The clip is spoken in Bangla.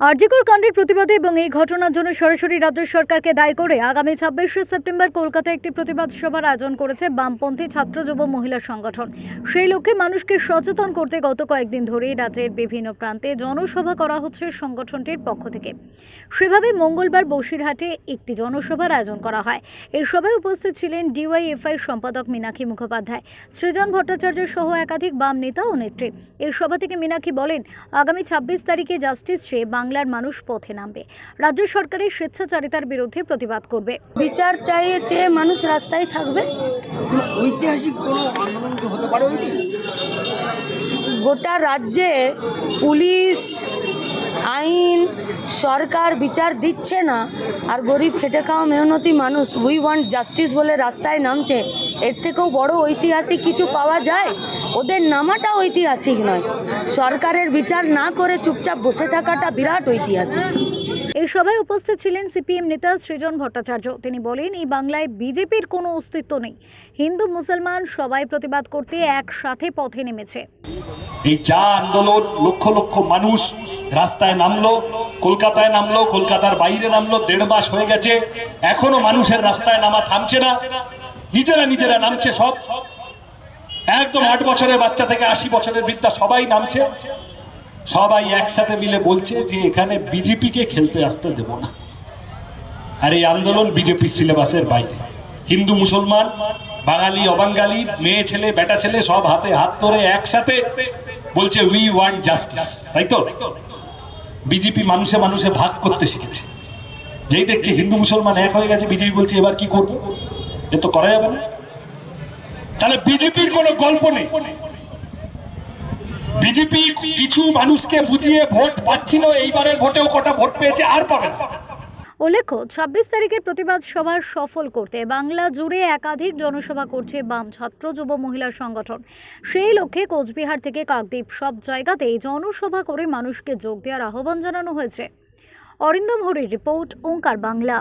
আরজিকর কাণ্ডের প্রতিবাদে এবং এই ঘটনার জন্য সরাসরি রাজ্য সরকারকে দায়ী করে আগামী ছাব্বিশে সেপ্টেম্বর কলকাতায় একটি প্রতিবাদ সভার আয়োজন করেছে বামপন্থী ছাত্র যুব মহিলা সংগঠন। সেই লক্ষ্যে মানুষকে সচেতন করতে গত কয়েকদিন ধরেই রাজ্যের বিভিন্ন প্রান্তে জনসভা করা হচ্ছে সংগঠনটির পক্ষ থেকে। সেভাবে মঙ্গলবার বসিরহাটে একটি জনসভার আয়োজন করা হয়। এই সভায় উপস্থিত ছিলেন ডিওয়াইএফআই সম্পাদক মীনাক্ষী মুখোপাধ্যায়, সৃজন ভট্টাচার্য সহ একাধিক বাম নেতা ও নেত্রী। এই সভা থেকে মীনাক্ষী বলেন, আগামী ছাব্বিশ তারিখে জাস্টিস চেয়ে বাংলার মানুষ পথে নামবে। রাজ্য সরকারের স্বেচ্ছাচারিতার বিরুদ্ধে প্রতিবাদ করবে। বিচার চাইয়ে চেয়ে মানুষ রাস্তায় থাকবে। ঐতিহাসিক কোনো আন্দোলন হতে পারে গোটা রাজ্যে পুলিশ আইন, সরকার বিচার দিচ্ছে না। আর গরিব খেটে খাওয়া মেহনতি মানুষ উই ওয়ান্ট জাস্টিস বলে রাস্তায় নামছে। এর থেকেও বড় ঐতিহাসিক কিছু পাওয়া যায়? ওদের নামাটা ঐতিহাসিক নয়। সরকারের বিচার না করে চুপচাপ বসে থাকাটা বিরাট ঐতিহাসিক। এই সভায় উপস্থিত ছিলেন সিপিএম নেতা সৃজন ভট্টাচার্য। তিনি বলেন, এই বাংলায় বিজেপির কোনো অস্তিত্ব নেই। হিন্দু, মুসলমান সবাই প্রতিবাদ করতে একসাথে পথে নেমেছে। এই যা আন্দোলন লক্ষ লক্ষ মানুষ রাস্তায় নামলো, কলকাতায় নামলো, কলকাতার বাইরে নামলো, দেড় মাস হয়ে গেছে, এখনও মানুষের রাস্তায় নামা থামছে না। নিজেরা নিজেরা নামছে সব। একদম আট বছরের বাচ্চা থেকে আশি বছরের বৃদ্ধা সবাই নামছে। সবাই একসাথে মিলে বলছে যে এখানে বিজেপিকে খেলতে আসতে দেব না। আর এই আন্দোলন বিজেপির সিলেবাসের বাইরে। হিন্দু, মুসলমান, বাঙালি, অবাঙ্গালি, মেয়ে, ছেলে, বেটা ছেলে সব হাতে হাত ধরে একসাথে বলছে উই ওয়ান্ট জাস্টিস তাই তো? বিজেপি মানুষে মানুষে ভাগ করতে শিখেছে। যেই দেখছে হিন্দু, মুসলমান এক হয়ে গেছে, বিজেপি বলছে, এবার কি করব? এ তো করা যাবে না। তাহলে বিজেপির কোনো গল্প নেই। বিজেপি কিছু মানুষকে বুঝিয়ে ভোট পাচ্ছিল, এইবারের ভোটেও কটা ভোট পেয়েছে, আর পাবে না। উল্লেখ্য, ছাব্বিশ তারিখের প্রতিবাদ সভার সফল করতে বাংলা জুড়ে একাধিক জনসভা করছে বাম ছাত্র যুব মহিলা সংগঠন। সেই লক্ষ্যে কোচবিহার থেকে কাকদ্বীপ, সব জায়গাতেই জনসভা করে মানুষকে যোগ দেওয়ার আহ্বান জানানো হয়েছে। অরিন্দম হরির রিপোর্ট, ওঙ্কার বাংলা।